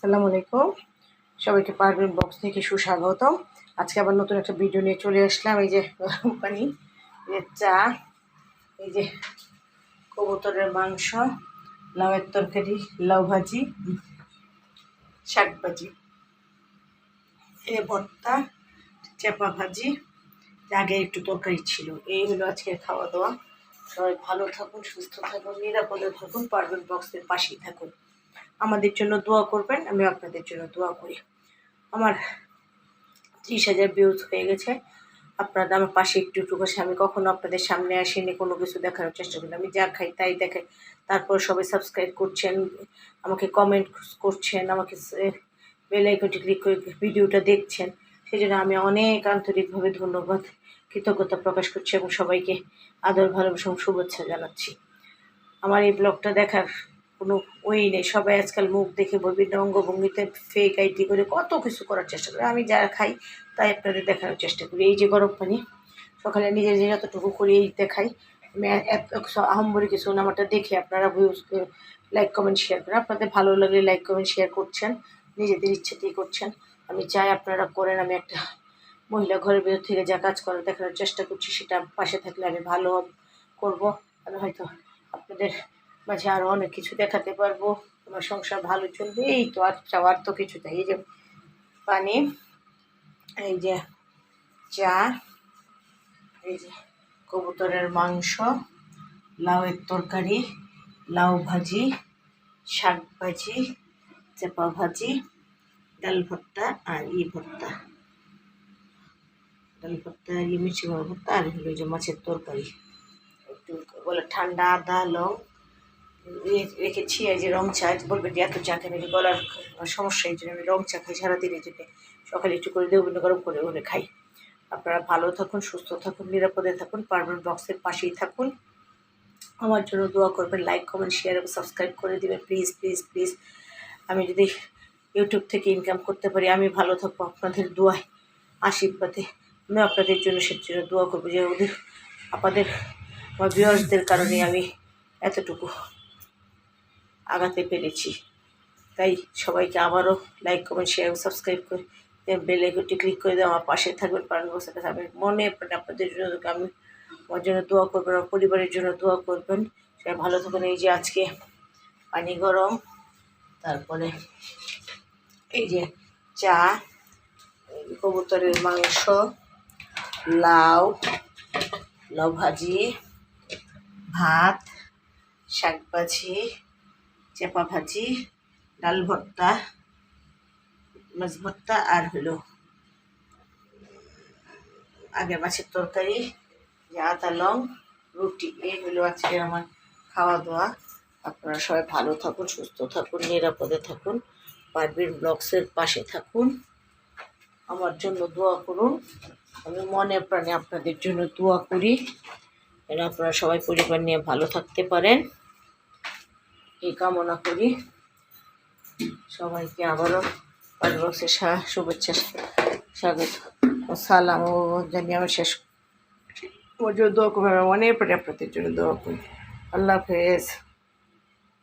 আসসালামু আলাইকুম। সবাইকে পারবেন বক্স থেকে সুস্বাগতম আজকে আবার নতুন একটা ভিডিও নিয়ে চলে আসলাম, এই যে গরম পানি চা, এই যে কবুতরের মাংস, লাউয়ের তরকারি, লাউ ভাজি, শাক ভাজি, এ ভর্তা, চেপা ভাজি আগে একটু তরকারি ছিল। এই হলো আজকের খাওয়া দাওয়া সবাই ভালো থাকুন, সুস্থ থাকুন, নিরাপদে থাকুন পারবেন বক্সের পাশেই থাকুন। আমাদের জন্য দোয়া করবেন, আমি আপনাদের জন্য দোয়া করি। আমার ত্রিশ হাজার ভিউজ হয়ে গেছে। আপনারা আমার পাশে একটু একটু করে আমি কখনো আপনাদের সামনে আসিনি, কোনো কিছু দেখানোর চেষ্টা করি আমি যা খাই তাই দেখাই। তারপর সবাই সাবস্ক্রাইব করছেন, আমাকে কমেন্ট করছেন, আমাকে বেল আইকনটি ক্লিক করে ভিডিওটা দেখছেন। সেই জন্য আমি অনেক আন্তরিকভাবে ধন্যবাদ, কৃতজ্ঞতা প্রকাশ করছি এবং সবাইকে আদর, ভালোবাসা শুভেচ্ছা জানাচ্ছি। আমার এই ব্লগটা দেখার কোনো ওই নেই। সবাই আজকাল মুখ দেখে বিভিন্ন অঙ্গভঙ্গিতে ফেক আইটি করে কত কিছু করার চেষ্টা করে। আমি যা খাই তাই আপনাদের দেখানোর চেষ্টা করি। এই যে গরম পানি, সকালে নিজে যে যতটুকু করি এই দেখাই। আহম্বরি কিছু নামাটা দেখে আপনারা ভিউজ লাইক কমেন্ট শেয়ার করেন আপনাদের ভালো লাগলে লাইক কমেন্ট শেয়ার করছেন, নিজেদের ইচ্ছেতেই করছেন। আমি চাই আপনারা করেন, আমি একটা মহিলা ঘরের ভেতর থেকে যা কাজ করার দেখানোর চেষ্টা করছি, সেটা পাশে থাকলে আমি ভালো করব। আমি হয়তো আপনাদের মাঝে আরও অনেক কিছু দেখাতে পারব। আমার সংসার ভালো চলবে। এই তো আর চাওয়ার তো কিছু তাই এই যে পানি, এই যে চা, এই যে কবুতরের মাংস, লাউয়ের তরকারি, লাউ ভাজি, শাক ভাজি, চেপা ভাজি, ডাল ভর্তা আর ই ভর্তা। ডাল ভর্তা আর ই মিষ্টি ভর্তা আর হলো যে মাছের তরকারি। একটু বলে ঠান্ডা, আদা, লং রেখেছি, এই যে রং চা বলবেন যে এত চা নাকি গলার সমস্যা, এই জন্য আমি রং চা খাই সারাদিন, এই জন্য সকালে একটু করে দেবো গরম করে করে খাই। আপনারা ভালো থাকুন, সুস্থ থাকুন, নিরাপদে থাকুন পারবেন বক্সের পাশেই থাকুন। আমার জন্য দোয়া করবেন লাইক কমেন্ট শেয়ার এবং সাবস্ক্রাইব করে দেবেন। প্লিজ প্লিজ প্লিজ আমি যদি ইউটিউব থেকে ইনকাম করতে পারি, আমি ভালো থাকব আপনাদের দোয়ায়, আশীর্বাদে। আমি আপনাদের জন্য সে জন্য দোয়া করব যে ওদের আপনাদের আমার ভিউয়ার্সদের কারণে আমি এতটুকু আগাতে পেরেছি। তাই সবাইকে আবারও লাইক কমেন্ট শেয়ার সাবস্ক্রাইব করে বেল আইকনটি ক্লিক করে দেওয়া আমার পাশে থাকবেন পালন বসে থাকবেন মনে আপনাদের জন্য আমি আমার জন্য দোয়া করবেন, আমার পরিবারের জন্য দোয়া করবেন। সবাই ভালো থাকুন। এই যে আজকে পানি গরম, তারপরে এই যে চা কবুতরের মাংস, লাউ লাউ ভাজি, ভাত শাক ভাজি চেপা ভাজি, ডাল ভর্তা, মাছ ভর্তা আর হলো আগে মাছের তরকারি আদা, লং, রুটি, এই হলো আজকে আমার খাওয়া দাওয়া আপনারা সবাই ভালো থাকুন, সুস্থ থাকুন, নিরাপদে থাকুন পারবিন ব্লগসের পাশে থাকুন। আমার জন্য দোয়া করুন। আমি মনে প্রাণে আপনাদের জন্য দোয়া করি। যেন আপনারা সবাই পরিবার নিয়ে ভালো থাকতে পারেন। এই কামনা করি। সবাইকে আবারও পারবক্সের শুভেচ্ছা, স্বাগত। সালাম ও জানি আমি শেষ জন্য দোয়া করবে অনেক পরে আপনাদের জন্য দোয়া করি। আল্লাহ হাফেজ।